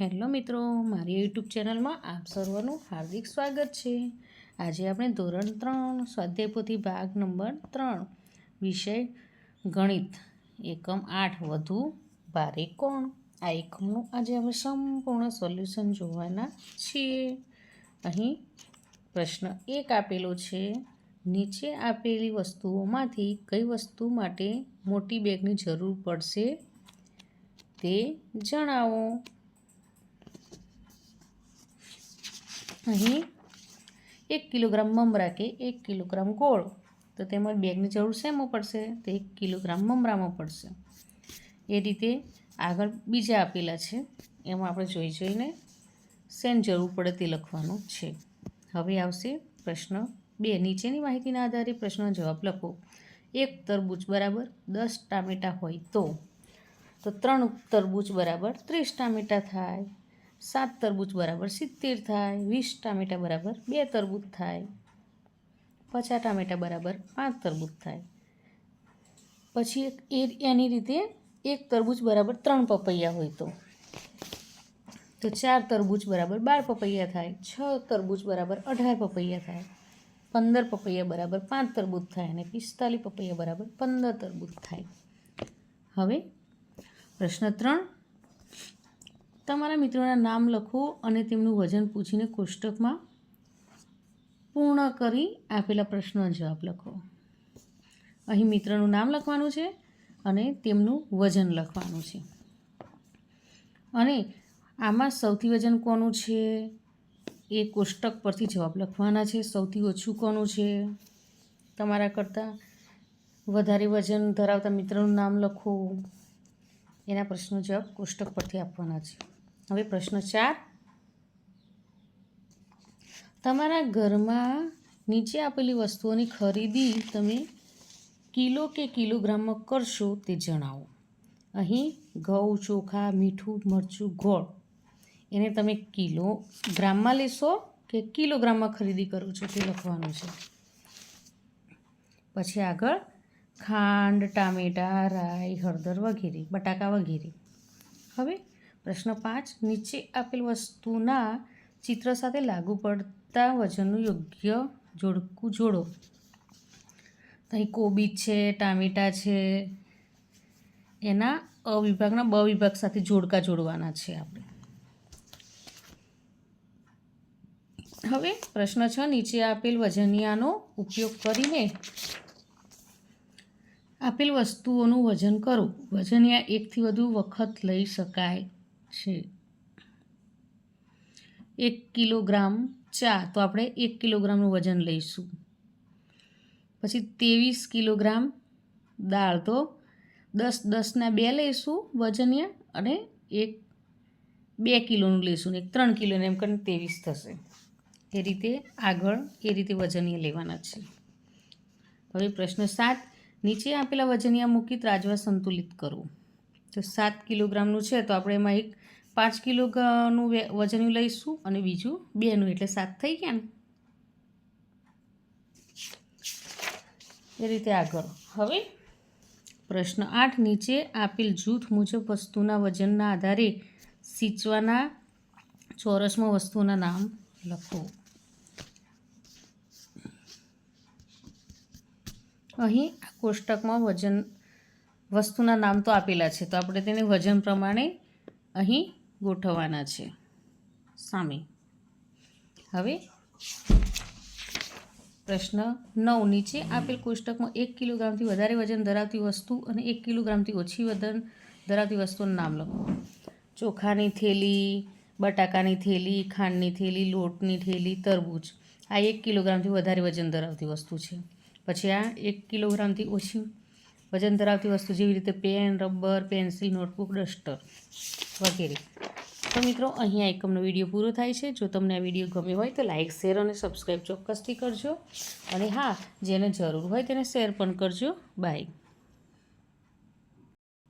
Hello મિત્રો, મારી YouTube ચેનલમાં આપ સર્વનું હાર્દિક સ્વાગત છે. આજે આપણે ધોરણ ત્રણ સ્વાધ્યાયપોથી ભાગ નંબર ત્રણ, વિષય ગણિત. એકમ આઠ, વધુ ભારે કોણ? આ એકમનું આજે આપણે સંપૂર્ણ સોલ્યુશન જોવાના છીએ. અહીં પ્રશ્ન એક આપેલો છે, નીચે આપેલી વસ્તુઓમાંથી કઈ વસ્તુ માટે મોટી બેગની જરૂર પડશે તે જણાવો. અહીં એક કિલોગ્રામ મમરા કે એક કિલોગ્રામ ગોળ. તો તેમાં બેગની જરૂર શેમાં પડશે? તો એક કિલોગ્રામ મમરામાં પડશે. એ રીતે આગળ બીજા આપેલા છે. એમાં આપણે જોઈ જોઈને શેન જરૂર પડે તે લખવાનું છે. હવે આવશે પ્રશ્ન બે. નીચેની માહિતીના આધારે પ્રશ્નનો જવાબ લખો. એક તરબૂચ બરાબર દસ ટામેટાં હોય તો. તો ત્રણ તરબૂચ બરાબર ત્રીસ ટામેટાં થાય. સાત તરબૂચ બરાબર સિત્તેર થાય, વીસ ટામેટાં બરાબર બે તરબૂચ થાય, પચાસ ટામેટાં બરાબર પાંચ તરબૂચ થાય. પછી એક એ એની રીતે એક તરબૂચ બરાબર ત્રણ પપૈયા હોય તો. તો ચાર તરબૂચ બરાબર બાર પપૈયા થાય, છ તરબૂચ બરાબર અઢાર પપૈયા થાય, પંદર પપૈયા બરાબર પાંચ તરબૂચ થાય અને પિસ્તાલીસ પપૈયા બરાબર પંદર તરબૂચ થાય. હવે પ્રશ્ન ત્રણ તમારા મિત્રોના નામ લખો અને તેમનું વજન પૂછીને કોષ્ટકમાં પૂર્ણ કરી આપેલા પ્રશ્નનો જવાબ લખો. અહીં મિત્રનું નામ લખવાનું છે અને તેમનું વજન લખવાનું છે. અને આમાં સૌથી વજન કોનું છે? એ કોષ્ટક પરથી જવાબ લખવાના છે. સૌથી ઓછું કોનું છે? તમારા કરતાં વધારે વજન ધરાવતા મિત્રનું નામ લખો. એના પ્રશ્નો જવાબ કોષ્ટક પરથી આપવાના છે. હવે પ્રશ્ન ચાર. તમારા ઘરમાં નીચે આપેલી વસ્તુઓની ખરીદી તમે કિલો કે કિલોગ્રામમાં કરશો તે જણાવો. અહીં ઘઉં, ચોખા, મીઠું, મરચું, ગોળ. એને તમે કિલો ગ્રામમાં લેશો કે કિલોગ્રામમાં ખરીદી કરો છો તે લખવાનું છે. પછી આગળ ખાંડ, ટામેટાં, રાઈ, હળદર વગેરે, બટાકા વગેરે. હવે પ્રશ્ન પાંચ, નીચે આપેલ વસ્તુના ચિત્ર સાથે લાગુ પડતા વજનનું યોગ્ય જોડકું જોડો. અહીં કોબીજ છે, ટામેટા છે, એના અવિભાગના બ વિભાગ સાથે જોડકા જોડવાના છે આપણે. હવે પ્રશ્ન છ, નીચે આપેલ વજનિયાનો ઉપયોગ કરીને આપેલ વસ્તુઓનું વજન કરો. વજનિયા એકથી વધુ વખત લઈ શકાય. છે. એક કિલોગ્રામ ચા, તો આપણે એક કિલોગ્રામનું વજન લઈશું. પછી ત્રેવીસ કિલોગ્રામ દાળ, તો દસ, દસના બે લઈશું વજનિયા અને એક, બે કિલોનું લઈશું ને એક ત્રણ કિલોને એમ કરીને ત્રેવીસ થશે. એ રીતે આગળ એ રીતે વજનિયા લેવાના છે. હવે પ્રશ્ન સાત, નીચે આપેલા વજનિયા મૂકી ત્રાજવા સંતુલિત કરવું તો સાત કિલોગ્રામનું છે, તો આપણે એમાં એક પાંચ કિલોનું વજન લઈશું અને બીજું બેનું, એટલે સાત થઈ ગયા ને? એ રીતે આગળ. હવે પ્રશ્ન આઠ, નીચે આપેલ જૂથ મુજબ વસ્તુના વજનના આધારે સિંચવાના ચોરસમાં વસ્તુના નામ લખો. અહીં આ કોષ્ટકમાં વજન વસ્તુના નામ તો આપેલા છે, તો આપણે તેને વજન પ્રમાણે અહીં ગોઠવવાના છે. સામે. હવે પ્રશ્ન નવ. નીચે આપેલ કોષ્ટકમાં એક કિલોગ્રામથી વધારે વજન ધરાવતી વસ્તુ અને એક કિલોગ્રામથી ઓછી વજન ધરાવતી વસ્તુનું નામ લખો. ચોખાની થેલી, બટાકાની થેલી, ખાંડની થેલી, લોટની થેલી, તરબૂચ. આ એક કિલોગ્રામથી વધારે વજન ધરાવતી વસ્તુ છે. પછી આ એક કિલોગ્રામથી ઓછી વજન ધરાવતી વસ્તુ જેવી રીતે pen, rubber, pencil, notebook, duster વગેરે. તો મિત્રો અહીં આ એકમનો વીડિયો પૂરો થાય છે. જો તમને આ વીડિયો ગમ્યો હોય તો લાઇક શેર અને સબસ્ક્રાઈબ ચોક્કસથી કરજો. અને હા, જેને જરૂર હોય તેને શેર પણ કરજો. બાય.